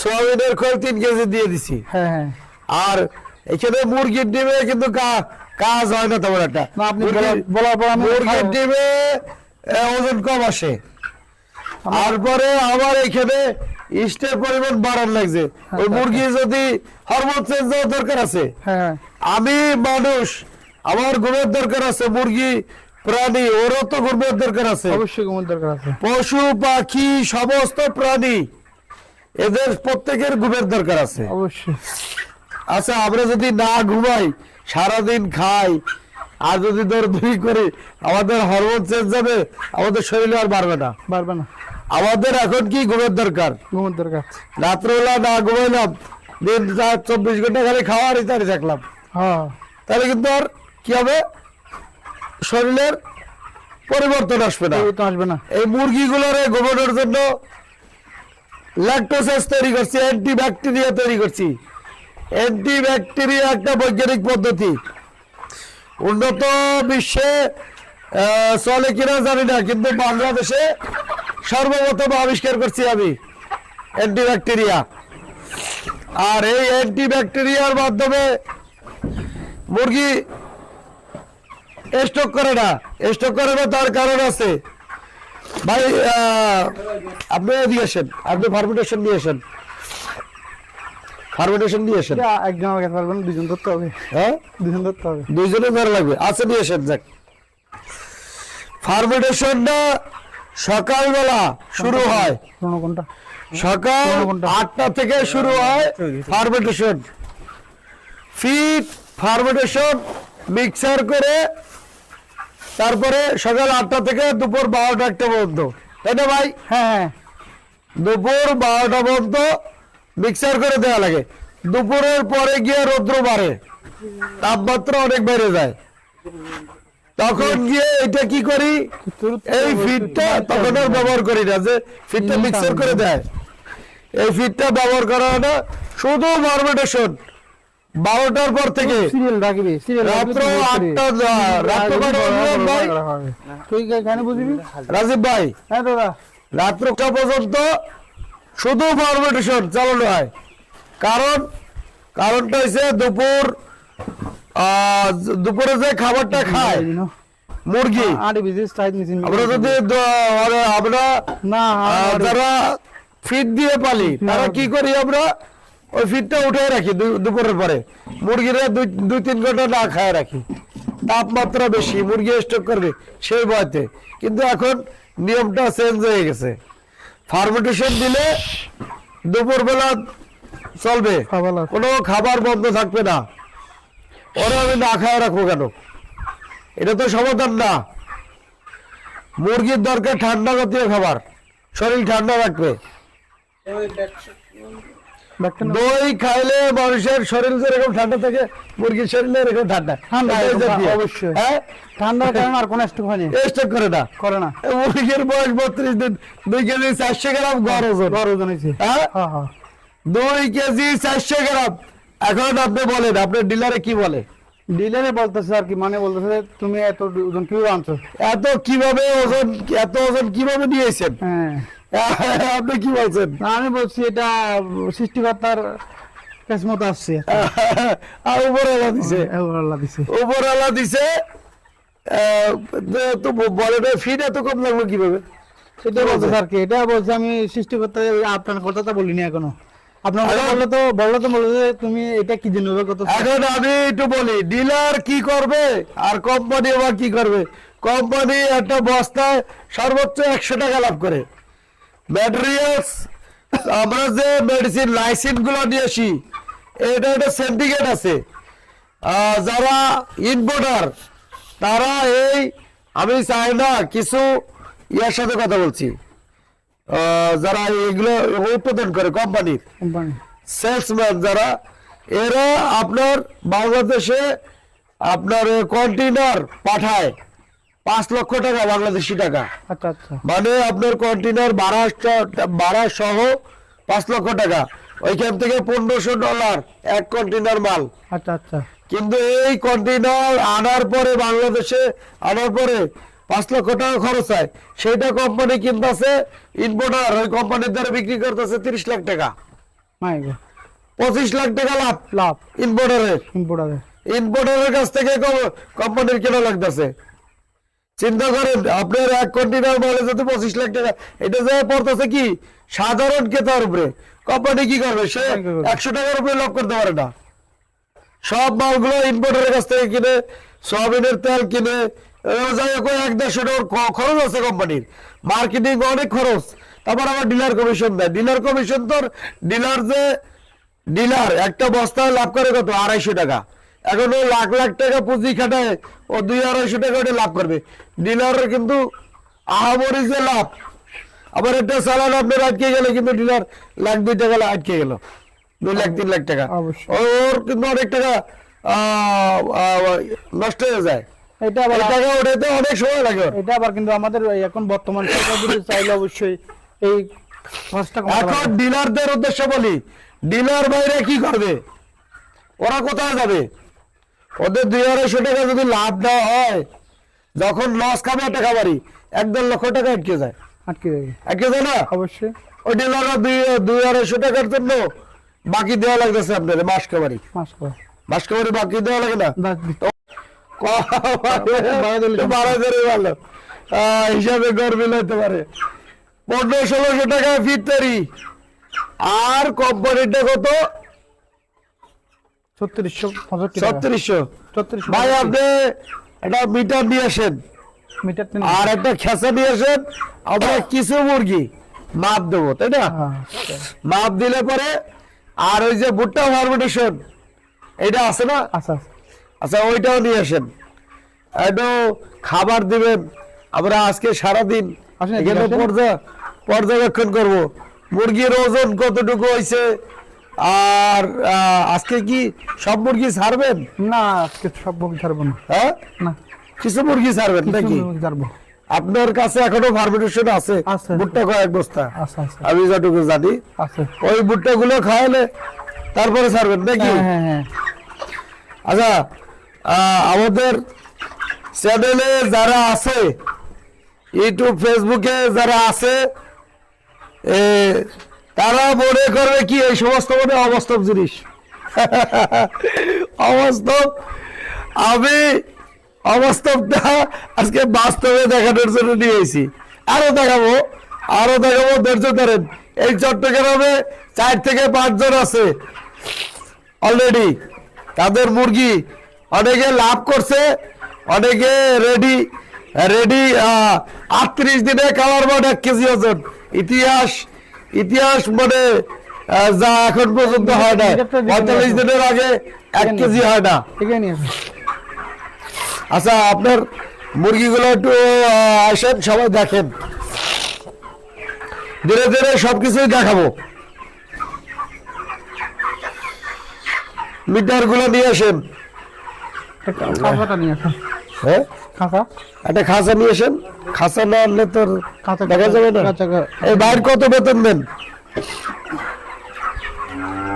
সোয়াবিনের খোল তিন কেজি দিয়ে দিছি। হ্যাঁ হ্যাঁ। আর এখানে মুরগির ডিমে কিন্তু কাজ হয় না তেমন একটা। মুরগির-। ডিমে ওজন কম আসে। তারপরে আমার এখানে ইস্টের পরিমাণ বাড়ান লাগছে। ওই মুরগি যদি হরমোন চেঞ্জ দেওয়ার দরকার আছে। হ্যাঁ। আমি মানুষ আমার ঘুমের দরকার আছে মুরগি প্রাণী ওরও তো ঘুমের দরকার আছে। অবশ্যই দরকার আছে। পশু পাখি সমস্ত প্রাণী এদের প্রত্যেকের ঘুমের দরকার আছে। অবশ্যই। আচ্ছা আমরা যদি না ঘুমাই সারাদিন খাই আর যদি দৌড়দৌড়ি করি আমাদের হরমোন চেঞ্জ যাবে আমাদের শরীরে আর বাড়বে না। পারবে না। আমাদের এখন কি ঘুমের দরকার? ঘুমের দরকার রাত্রেবেলা না ঘুমাইলাম দিন রাত চব্বিশ ঘণ্টা খালি খাওয়ার ইত্যাদি থাকলাম হ্যাঁ। তাহলে কিন্তু আর কি হবে? শরীরের পরিবর্তন আসবে না। আসবে না। এই মুরগিগুলোর ঘুমানোর জন্য ল্যাকটোসেস তৈরি করছি অ্যান্টি ব্যাকটেরিয়া তৈরি করছি। অ্যান্টি ব্যাকটেরিয়া একটা বৈজ্ঞানিক পদ্ধতি। উন্নত বিশ্বে চলে কিনা জানি না, কিন্তু বাংলাদেশে সর্বপ্রথম আবিষ্কার করছি আমি অ্যান্টি ব্যাকটেরিয়া আর এই অ্যান্টি ব্যাকটেরিয়ার মাধ্যমে মুরগি স্টক করে না। স্টক করে না, তার কারণ আছে ভাই আপনি দিয়ে আসেন। আপনি ফার্মেন্টেশন নিয়ে আসেন। ফার্মেন্টেশন নিয়ে আসেন। একজন আমাকে পারবে না দুজন ধরতে হবে। হ্যাঁ? দুজন ধরতে হবে। দুইজনে ধরে লাগবে। আচ্ছা আসেন যাক। ফার্মেন্টেশনটা সকালবেলা শুরু হয়। কোন কোনটা? সকাল। আটটা থেকে শুরু হয় ফার্মেন্টেশন ফিট ফার্মেন্টেশন মিক্সার করে তারপরে সকাল আটটা থেকে দুপুর বারোটা একটা পর্যন্ত। তাই না ভাই? হ্যাঁ হ্যাঁ। দুপুর বারোটা পর্যন্ত মিক্সার করে দেওয়া লাগে। দুপুরের পরে গিয়ে রৌদ্র বাড়ে। তাপমাত্রা অনেক বেড়ে যায়। তখন গিয়ে এটা কি করি? এই ফিডটা তখন আর ব্যবহার করি না যে ফিডটা মিক্সার করে দেয়। এই ফিডটা ব্যবহার করা হয় না শুধু ফার্মেন্টেশন বারোটার পর থেকে। রাজীব ভাই। হ্যাঁ রাত্রটা পর্যন্ত শুধু ফার্মেন্টেশন চালানো হয়। কারণ কারণটা হচ্ছে দুপুর আহ, দুপুরে যে খাবারটা খায় মুরগি। আমরা যদি মানে আমরা না যারা ফিট দিয়ে পালি তারা কি করি আমরা? ওই ফিটটা উঠে রাখি দু- দুপুরের পরে। মুরগিরা দুই দুই তিন ঘণ্টা না খায় রাখি। তাপমাত্রা বেশি মুরগি স্টক করবে সেই ভয়তে। কিন্তু এখন নিয়মটা চেঞ্জ হয়ে গেছে। ফার্মেন্টেশন দিলে দুপুরবেলা চলবে। কোনো খাবার বন্ধ থাকবে না। ওরা আমি না খায় রাখব কেন? এটা তো সমাধান না। মুরগির দরকার ঠান্ডা জাতীয় খাবার। শরীর ঠান্ডা রাখবে। দই খাইলে মানুষের শরীর যেরকম ঠান্ডা থাকে মুরগির শরীরে এরকম ঠান্ডা। ঠান্ডা অবশ্যই। হ্যাঁ? ঠান্ডার কারণে আর কোনো স্টক হয়নি। স্টক করে না। করে না। মুরগির বয়স বত্রিশ দিন দুই কেজি চারশো গ্রাম গড় ওজন। বড় ওজন হয়েছে। হ্যাঁ? হ্যাঁ হ্যাঁ। দুই কেজি চারশো গ্রাম। এখন আপনি বলেন আপনার ডিলারে কি বলে? ডিলারে বলতেছে আর কি মানে বলতেছে তুমি এত ওজন কীভাবে আনছো? এত কীভাবে ওজন এত ওজন কীভাবে নিয়েছেন? হ্যাঁ। আপনি কি বলছেন? আমি বলছি এটা সৃষ্টিকর্তার আসছে। আর উপরওয়ালা দিছে। আল্লাহ দিছে। উপরওয়ালা দিছে। তো ফিড এত কম লাগল কীভাবে? এটা বলতেছে আর কি? এটা বলছে আমি সৃষ্টিকর্তা আপনার কথাটা বলিনি এখনও। আপনার বললে তো বললে তো বলল যে তুমি এটা কি জন্য কত এখন আমি একটু বলি ডিলার কি করবে আর কোম্পানি আবার কি করবে? কোম্পানি একটা বস্তায় সর্বোচ্চ একশো টাকা লাভ করে। ম্যাটেরিয়ালস আমরা যে মেডিসিন লাইসেন্সগুলো নিয়ে আসি এটা একটা সিন্ডিকেট আছে। যারা ইনভোটার তারা এই আমি চাই না কিছু ইয়ার সাথে কথা বলছি। যারা এগুলো উৎপাদন করে কোম্পানির কোম্পানি সেলসম্যান যারা এরা আপনার বাংলাদেশে আপনার কন্টেনার পাঠায়। পাঁচ লক্ষ টাকা বাংলাদেশি টাকা। আচ্ছা আচ্ছা। মানে আপনার কন্টেনার ভাড়া ভাড়া সহ পাঁচ লক্ষ টাকা। ওইখান থেকে পনেরোশো ডলার এক কন্টেনার মাল। আচ্ছা আচ্ছা। কিন্তু এই কন্টেনার আনার পরে বাংলাদেশে আনার পরে পাঁচ লক্ষ টাকা খরচ হয়। সেইটা কোম্পানি কিনতেছে ইনভোটার ওই কোম্পানির দ্বারা বিক্রি করতেছে তিরিশ লাখ টাকা। পঁচিশ লাখ টাকা লাভ। লাভ। ইম্পোর্টারের ইম্পোর্টারে ইম্পোর্টারের কাছ থেকে কোম্পানির কেনা লাগতেছে। চিন্তা করেন আপনার এক কন্টেনার মালে যদি পঁচিশ লাখ টাকা এটা যে পড়তেছে কি? সাধারণ ক্রেতার উপরে। কোম্পানি কি করবে? সে? একশো টাকার উপরে লাভ করতে পারে না। সব মালগুলো ইম্পোর্টারের কাছ থেকে কিনে সয়াবিনের তেল কিনে যাই হোক, এক দেড়শো টাকার খরচ আছে কোম্পানির। মার্কেটিং অনেক খরচ। তারপর আবার ডিলার কমিশন দেয়। ডিলার কমিশন তোর ডিলার যে ডিলার একটা বস্তায় লাভ করে কত? আড়াইশো টাকা। এখন ও লাখ লাখ টাকা পুঁজি খাটায় ও দুই আড়াইশো টাকা ওটা লাভ করবে। ডিলারের কিন্তু আহামরি যে লাভ। আবার একটা চালান আপনার আটকে গেলে কিন্তু ডিলার লাখ দুই টাকা আটকে গেল। দুই লাখ তিন লাখ টাকা। ওর কিন্তু অনেক টাকা নষ্ট হয়ে যায়। এটা আবার টাকা ওঠাতে অনেক সময় লাগে এটা আবার কিন্তু আমাদের এখন বর্তমান সরকার যদি চাইলে অবশ্যই এই এখন ডিলারদের উদ্দেশ্য বলি ডিলার বাইরে কি করবে? ওরা কোথায় যাবে? ওদের দুই আড়াইশো টাকা যদি লাভ দেওয়া হয় যখন লস খাবে টাকা বাড়ি এক দেড় লক্ষ টাকা আটকে যায়। আটকে যাবে আটকে যায় না? অবশ্যই। ওই ডিলাররা দুই দুই আড়াইশো টাকার জন্য বাকি দেওয়া লাগতেছে আপনাদের মাস মাস মাস বাকি দেওয়া লাগে না। ভালো হিসাবে লইতে পারে। পনেরো ষোলোশো টাকা ফিরতারি আর কোম্পানিটা কত? ছত্রিশশো ছত্রিশশো। ছত্রিশশো ভাই আপনি একটা মিটার নিয়ে আসেন। মিটার আর একটা খেসা নিয়ে আসেন। আমরা কিছু মুরগি মাপ দেবো তাই না? হ্যাঁ মাপ দিলে পরে আর ওই যে ভুট্টা ফার্মেন্টেশন এটা আছে না? আচ্ছা আচ্ছা আচ্ছা ওইটাও নিয়ে আসেন। একটু খাবার দিবেন। আমরা আজকে সারাদিন এখানে পর্যা- পর্যবেক্ষণ করব। মুরগির ওজন কতটুকু হয়েছে আর আজকে কি সব মুরগি ছাড়বেন? না আজকে সব মুরগি ছাড়বো না। হ্যাঁ? না। কিছু মুরগি ছাড়বেন নাকি? ছাড়বো। আপনার কাছে এখনও ফার্মেন্টেশন আছে আছে। ভুট্টা কয়েক বস্তা। আমি যতটুকু জানি। ওই ভুট্টা গুলো খাওয়ালে তারপরে ছাড়বেন নাকি? হ্যাঁ হ্যাঁ হ্যাঁ। আচ্ছা আহ, আমাদের চ্যানেলে যারা আছে ইউটিউব ফেসবুকে যারা আছে এ, তারা মনে করবে কি এই সমস্ত মানে অবাস্তব জিনিস? অবাস্তব? আমি অবাস্তবটা আজকে বাস্তবে দেখানোর জন্য নিয়ে এসেছি। আরও দেখাবো আরও দেখাবো, ধৈর্য ধরেন। এই চট্টগ্রামে চার থেকে পাঁচজন আছে। অলরেডি তাদের মুরগি অনেকে লাভ করছে, অনেকে রেডি রেডি আটত্রিশ দিনে কালার বোর্ড এক কেজি ওজন। ইতিহাস ইতিহাস মানে যা এখন পর্যন্ত হয় না। পঁয়তাল্লিশ দিনের আগে এক কেজি হয় না। আচ্ছা আপনার মুরগিগুলো একটু আসেন সবাই দেখেন। ধীরে ধীরে সবকিছুই দেখাবো। মিটারগুলো নিয়ে আসেন। নিয়ে আসো হ্যাঁ? খাঁচা একটা খাঁচা নিয়ে আসেন। খাঁচা না আনলে তোর দেখা যাবে না। এই বাইর কত বেতন দেন?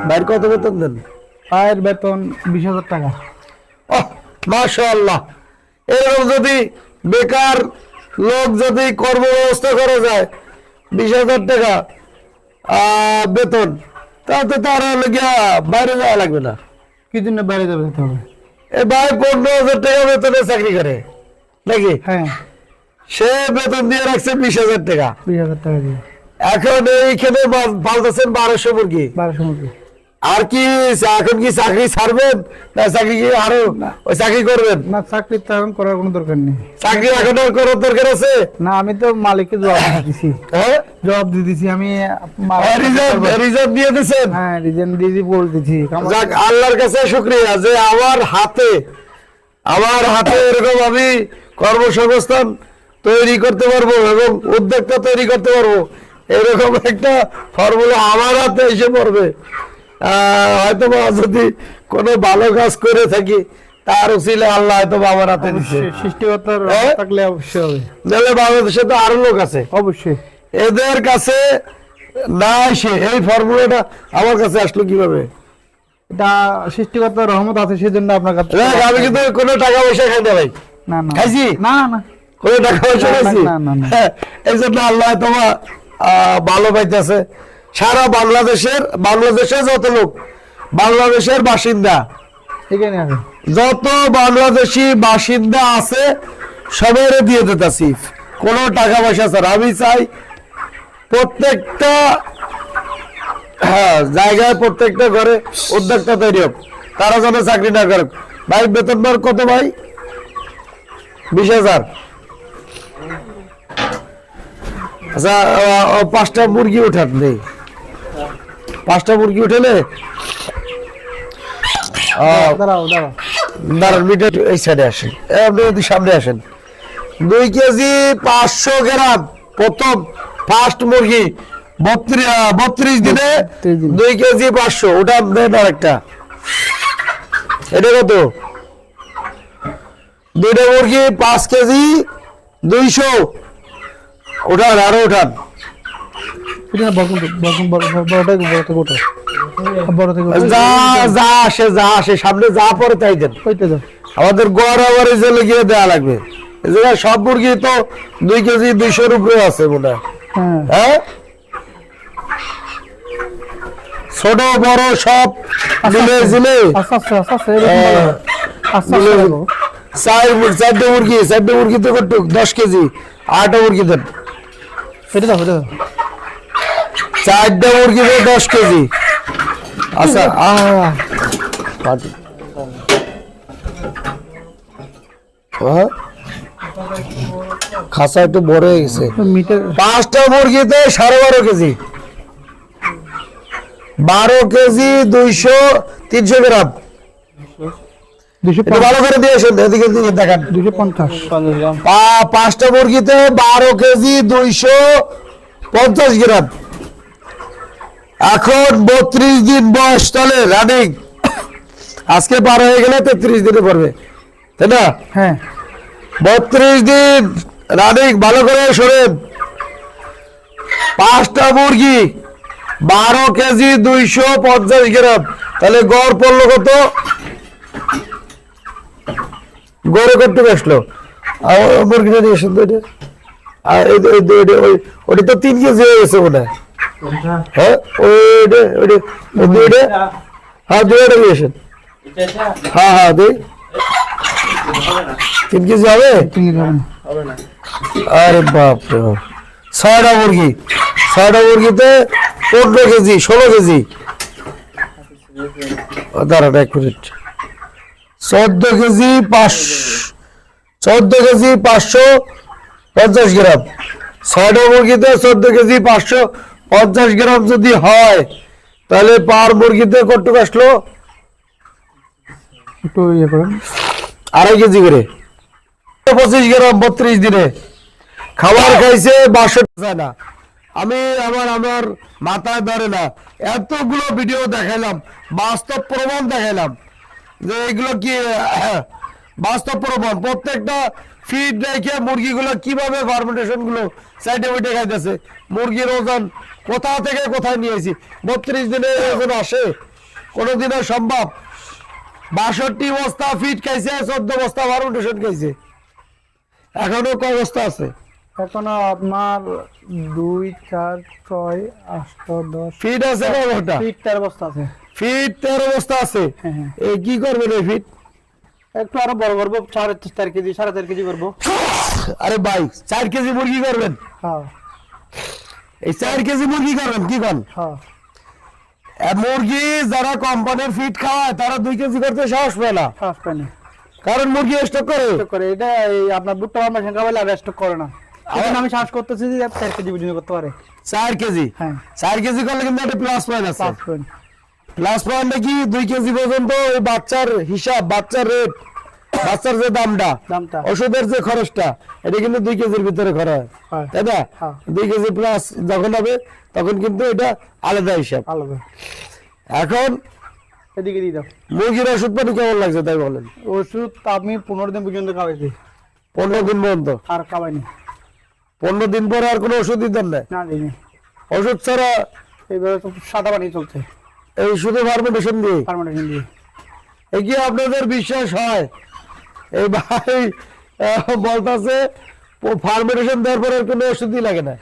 বাইর কত বেতন দেন? পায়ের বেতন বিশ হাজার টাকা। ওহ মাশাআল্লাহ। এরকম যদি বেকার লোক যদি কর্ম ব্যবস্থা করা যায় বিশ হাজার টাকা আহ, বেতন তাতে তার গিয়া বাইরে যাওয়া লাগবে না। কি জন্য বাইরে যাবে হবে? ভাই পনেরো হাজার টাকা বেতনে চাকরি করে। নাকি? হ্যাঁ। সে বেতন দিয়ে রাখছে বিশ হাজার টাকা। বিশ হাজার টাকা দিয়ে। এখন এইখানে পালতেছেন বারোশো মুরগি। বারোশো মুরগি। আর কি এখন কি চাকরি ছাড়বেন? না চাকরি কি আরও ওই চাকরি করবেন? না চাকরি তো এখন করার কোনো দরকার নেই। চাকরি এখন আর করার দরকার আছে? না আমি তো মালিককে জবাব দিয়ে দিছি। হ্যাঁ? জবাব দিয়ে দিছি আমি রিজার্ভ রিজার্ভ দিয়ে দিচ্ছেন হ্যাঁ রিজেন দিয়ে দিয়ে বলে দিছি। যাক আল্লাহর কাছে শুক্রিয়া যে আমার হাতে আমার হাতে এরকম আমি কর্মসংস্থান তৈরি করতে পারব এবং উদ্যোক্তা তৈরি করতে পারব। এরকম একটা ফর্মুলা আমার হাতে এসে পড়বে। হয়তো যদি কোনো ভালো কাজ করে থাকি তার উচিলে আল্লাহ হয়তো আমার হাতে দিচ্ছে সৃষ্টিকর্তার থাকলে অবশ্যই হবে। নাহলে বাংলাদেশে তো আরও লোক আছে। অবশ্যই। এদের কাছে না এসে এই ফর্মুলাটা আমার কাছে আসলো কীভাবে? এটা সৃষ্টিকর্তার রহমত আছে সেজন্য আপনার কাছে আমি কিন্তু কোনো টাকা পয়সা খাই না ভাই। না না। খাইছি? না না। কোনো টাকা পয়সা খাইছি? না, না, না। হ্যাঁ, এই জন্য আল্লাহ তোমার আহ, ভালো পাইতেছে। সারা বাংলাদেশের বাংলাদেশে যত লোক বাংলাদেশের বাসিন্দা যত বাংলাদেশি বাসিন্দা আছে সবাই দিয়ে দিতেছি। কোনো টাকা পয়সা স্যার আমি চাই প্রত্যেকটা হ্যাঁ জায়গায় প্রত্যেকটা ঘরে উদ্যোক্তা তৈরি হোক। তারা যেন চাকরি না করে। ভাই বেতন বার কত ভাই? বিশ হাজার। আচ্ছা পাঁচটা মুরগি উঠান নেই পাঁচটা মুরগি উঠেলে? আহ, দাঁড়াও দাঁড়াও। দাঁড়ান মিটার এই সাইডে আসেন। আপনি যদি সামনে আসেন। দুই কেজি পাঁচশো গ্রাম প্রথম ফার্স্ট মুরগি বত্রিশ বত্রিশ দিনে। দুই কেজি পাঁচশো ওটা দেন আরেকটা। এটা কত? দুইটা মুরগি পাঁচ কেজি দুইশো। ওঠান আরও ওঠান। এটা না বরকম বরকম বড় বড়। থেকে বড় থেকে ওঠো বড়। থেকে যা যা আসে যা আসে সামনে যা পরে তাই দেন। ওইটা দাও আমাদের গড় আবার এই যে গিয়ে দেওয়া লাগবে সব মুরগি তো দুই কেজি দুইশোর উপরে আছে মনে হ্যাঁ। হ্যাঁ। ছোট বড় সব মিলে মু- চারটে মুরগি চারটে মুরগি তো দশ কেজি। আটটা মুরগি দেন। এটা দাও চারটা মুরগি তো দশ কেজি। আচ্ছা? খাসা একটু বড় হয়ে গেছে। পাঁচটা মুরগিতে সাড়ে বারো কেজি। বারো কেজি দুইশো তিনশো গ্রাম। ভালো করে দিয়েছেন এদিকে দেখান। দুশো পঞ্চাশ। পাঁচটা মুরগিতে বারো কেজি দুইশো পঞ্চাশ গ্রাম। এখন বত্রিশ দিন বয়স চলে রানিং আজকে পার হয়ে গেলে তেত্রিশ দিনে পড়বে তাই না? হ্যাঁ। বত্রিশ দিন রানিং ভালো করে শোনেন। পাঁচটা মুরগি বারো কেজি দুইশো পঞ্চাশ গ্রাম। তাহলে গড় পড়ল কত? গড়ে করতে বসল? মুরগিটা নিয়ে এসেন তো এটা। আর এই এই দুইটা ওই ওটা তো তিন কেজি হয়ে গেছে মনে হয়। হ্যাঁ ওইটা ওইটা ওই দুইটা হ্যাঁ দুইটা নিয়ে এসেন হ্যাঁ হ্যাঁ দুই তিন কেজি হবে আরে বাপ রে। ছয়টা মুরগি ছয়টা মুরগিতে পনেরো কেজি ষোলো কেজি দাঁড়ান এক মিনিট চোদ্দ কেজি পাঁচ চোদ্দ কেজি পাঁচশো পঞ্চাশ গ্রাম ছয়টা মুরগিতে চোদ্দ কেজি পাঁচশো পঞ্চাশ গ্রাম যদি হয় তাহলে পার মুরগিতে কটুক আসলো? একটু ইয়ে করেন। আড়াই কেজি করে। পঁচিশ গ্রাম বত্রিশ দিনে। খাবার খাইছে বাষট্টি যায় না। আমি আমার আমার মাথায় ধরে না। এতগুলো ভিডিও দেখাইলাম বাস্তব প্রমাণ দেখাইলাম। যে এগুলো কি বাস্তব প্রমাণ? প্রত্যেকটা ফিড রেখে মুরগিগুলো কীভাবে ফার্মেন্টেশনগুলো সাইডে উঠে খাইতেছে। মুরগির ওজন কোথা থেকে কোথায় নিয়েছি বত্রিশ দিনে ওজন আসে। কোনোদিনও সম্ভব। বাষট্টি বস্তা ফিট খাইছে চোদ্দ বস্তা ফার্মেন্টেশন খাইছে। এখনও ক অবস্থা আছে? এখন আপনার দুই চার ছয় আট দশ। ফিট আছে ক ফিট তেরো বস্তা আছে। ফিট তেরো বস্তা আছে? হ্যাঁ হ্যাঁ। এই কি করবেন এই ফিট একটু আরও বড় করব সাড়ে চার কেজি সাড়ে চার কেজি করব। আরে ভাই চার কেজি মুরগি করবেন? হ্যাঁ। এই চার কেজি মুরগি করবেন কি হ্যাঁ। মুরগি যারা কোম্পানির ফিট খাওয়ায় তারা দুই কেজি করতে সাহস পায় না। কারণ মুরগি স্টক করে। করে। এটা আপনার বুটটা আমার সংখ্যা বলে আর স্টক করে না। এখন আমি শ্বাস করতেছি যে চার কেজি করতে পারে। চার কেজি? হ্যাঁ। চার কেজি করলে কিন্তু একটা প্লাস পয়েন্ট আছে। পয়েন্ট প্লাস পয়েন্টটা কি দুই কেজি পর্যন্ত ওই বাচ্চার হিসাব বাচ্চার রেট বাচ্চার যে দামটা ওষুধের যে খরচটা এটা কিন্তু দুই কেজির ভিতরে খরচ হয়। তাই না? হ্যাঁ। দুই কেজি প্লাস যখন হবে তখন কিন্তু এটা আলাদা হিসাব। আলাদা। এখন এদিকে দিয়ে দাও। মুরগির ওষুধ পানি কেমন লাগছে তাই বলেন? ওষুধ আমি পনেরো দিন পর্যন্ত খাওয়াইছি। পনেরো দিন পর্যন্ত? আর খাওয়াইনি। পনেরো দিন পরে আর কোনো ওষুধ দিতেন না না দিইনি। ওষুধ ছাড়া এইভাবে তো সাদা পানি চলছে। এই শুধু ফার্মেন্টেশন দিয়ে? ফার্মেন্টেশন দিয়ে। এই কি আপনাদের বিশ্বাস হয় এই ভাই বলতাছে ফার্মেন্টেশন দেওয়ার পরে আর কোনো ওষুধই লাগে না।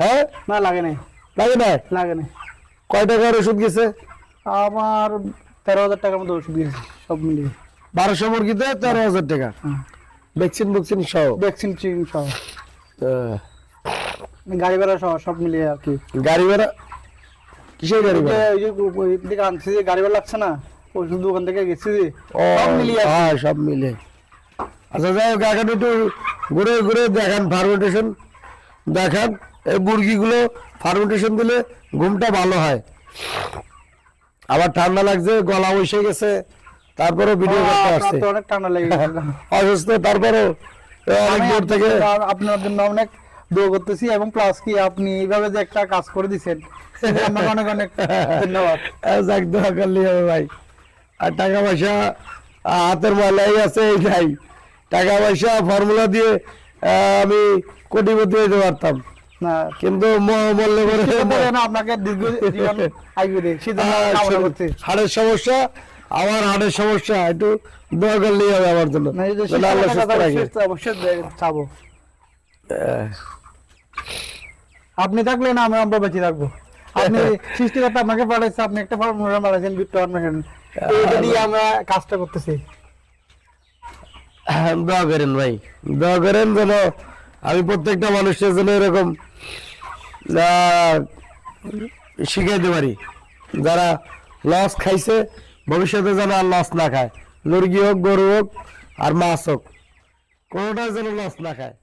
হ্যাঁ? না লাগে নাই। লাগে না লাগে না কয় টাকার ওষুধ গেছে? আমার তেরো হাজার টাকার মতো ওষুধ দিয়েছে সব মিলিয়ে। বারোশো মুরগিতে তেরো হাজার টাকা। হ্যাঁ। ভ্যাকসিন ভ্যাকসিন সহ? ভ্যাকসিন চিকিৎসা সহ। গাড়ি ভাড়া সহ সব মিলিয়ে আর কি। গাড়ি ভাড়া? কিসের গাড়ি ভাড়া? ওই যে গাড়ি ভাড়া লাগছে না। ওষুধ দোকান থেকে গেছি সব মিলিয়ে হ্যাঁ সব মিলে। আচ্ছা যাই হোক এখন একটু ঘুরে ঘুরে দেখান ফার্মেন্টেশন দেখান এই মুরগিগুলো ফার্মেন্টেশন দিলে ঘুমটা ভালো হয়। আবার ঠান্ডা লাগছে গলা বসে গেছে তারপরে ভিডিও করতে আপনার আসছে। অনেক ঠান্ডা লেগে অসুস্থ তারপরেও এ অনেক দূর থেকে আপনার- জন্য অনেক দোয়া করতেছি এবং প্লাস কি আপনি এইভাবে যে একটা কাজ করে দিচ্ছেন অনেক অনেক ধন্যবাদ। যাক দোয়া করলেই হবে ভাই। আর টাকা পয়সা হাতের ময়লাই আছে এই নাই। টাকা পয়সা ফর্মুলা দিয়ে আমি কোটিপতি হইতে পারতাম। না। কিন্তু পরে আপনাকে দীর্ঘ জীবন হাড়ের সমস্যা আমার হাড়ের সমস্যা একটু দোয়া করলেই হবে আমার জন্য। চাবো। আপনি থাকলে না আমি আমরা বেঁচে থাকব। আপনি সৃষ্টিকর্তা আপনাকে পাঠাইছে আপনি একটা ফর্মুলা পাঠাইছেন বিট ফর্মেশন দিয়ে আমরা কাজটা করতেছি। দোয়া করেন ভাই। দোয়া করেন যেন আমি প্রত্যেকটা মানুষের জন্য এরকম আহ, শিখাইতে পারি। যারা লস খাইছে ভবিষ্যতে যেন আর লস না খায়। মুরগি হোক গরু হোক আর মাছ হোক কোনোটাই যেন লস না খায়।